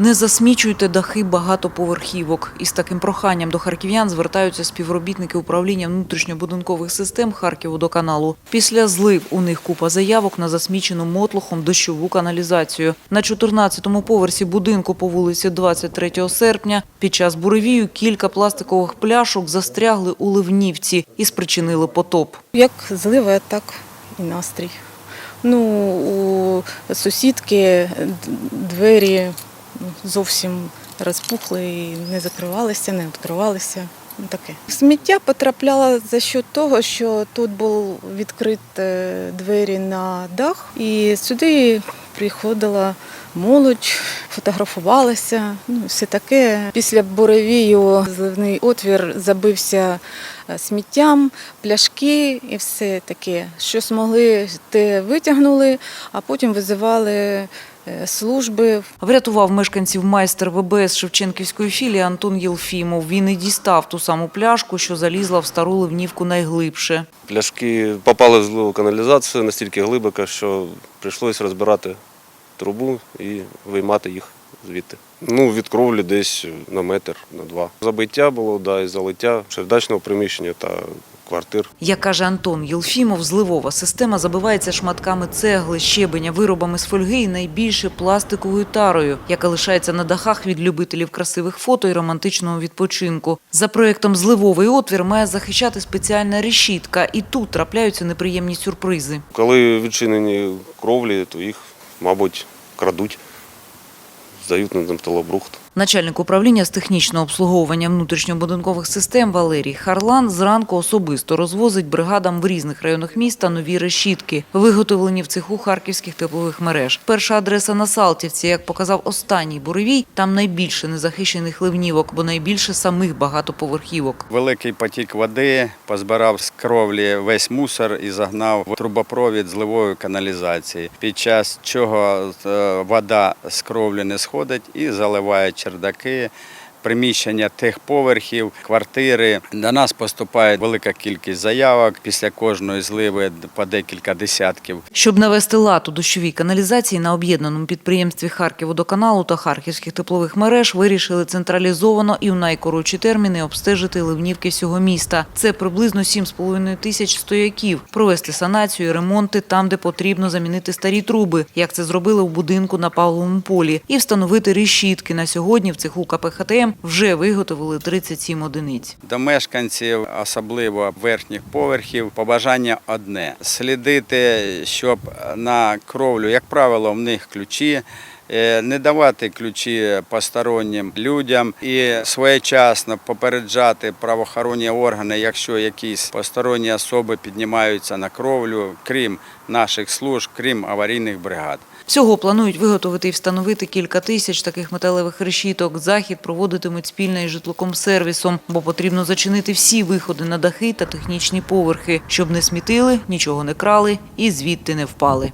Не засмічуйте дахи багатоповерхівок. Із таким проханням до харків'ян звертаються співробітники управління внутрішньобудинкових систем Харківводоканалу. Після злив у них купа заявок на засмічену мотлохом дощову каналізацію. На 14-му поверсі будинку по вулиці 23 серпня під час буревію кілька пластикових пляшок застрягли у ливнівці і спричинили потоп. Як злива, так і настрій. Ну, у сусідки двері зовсім розпухли і не закривалися, не відкривалися. Ну, таке. Сміття потрапляло за счет того, що тут був відкрит е, двері на дах, і сюди приходила молодь, фотографувалася, ну, все таке. Після буревію зливний отвір забився е, сміттям, пляшки і все таке. Що змогли, те витягнули, а потім визивали служби. Врятував мешканців майстер ВБС Шевченківської філії Антон Єлфімов. Він і дістав ту саму пляшку, що залізла в стару ливнівку найглибше. Пляшки попали в зливу каналізацію настільки глибоко, що прийшлося розбирати трубу і виймати їх звідти. Ну, від кровлі десь на метр, на два. Забиття було, да, і залиття чердачного приміщення та квартир. Як каже Антон Єлфімов, зливова система забивається шматками цегли, щебеня, виробами з фольги і найбільше пластиковою тарою, яка лишається на дахах від любителів красивих фото і романтичного відпочинку. За проєктом «Зливовий отвір» має захищати спеціальна решітка, і тут трапляються неприємні сюрпризи. Коли відчинені кровлі, то їх, мабуть, крадуть, здають на металобрухт. Начальник управління з технічного обслуговування внутрішньобудинкових систем Валерій Харлан зранку особисто розвозить бригадам в різних районах міста нові решітки, виготовлені в цеху харківських теплових мереж. Перша адреса на Салтівці, як показав останній буревій, там найбільше незахищених ливнівок, бо найбільше самих багатоповерхівок. Великий потік води позбирав з кровлі весь мусор і загнав в трубопровід зливової каналізації, під час чого е, вода з кровлі не сходить і заливає чердаки. Приміщення тих поверхів, квартири. До нас поступає велика кількість заявок. Після кожної зливи по декілька десятків. Щоб навести лад у дощовій каналізації на об'єднаному підприємстві Харківводоканалу та харківських теплових мереж вирішили централізовано і в найкоротші терміни обстежити ливнівки всього міста. Це приблизно 7,5 тисяч стояків. Провести санацію, ремонти там, де потрібно замінити старі труби, як це зробили в будинку на Павловому полі, і встановити решітки. На сьогодні в цеху КПХТМ вже виготовили 37 одиниць. До мешканців, особливо верхніх поверхів, побажання одне: слідити, щоб на кровлю, як правило, в них ключі. Е, Не давати ключі постороннім людям і своєчасно попереджати правоохоронні органи, якщо якісь посторонні особи піднімаються на кровлю, крім наших служб, крім аварійних бригад. Всього планують виготовити і встановити кілька тисяч таких металевих решіток. Захід проводитимуть спільно із житлокомсервісом, бо потрібно зачинити всі виходи на дахи та технічні поверхи, щоб не смітили, нічого не крали і звідти не впали.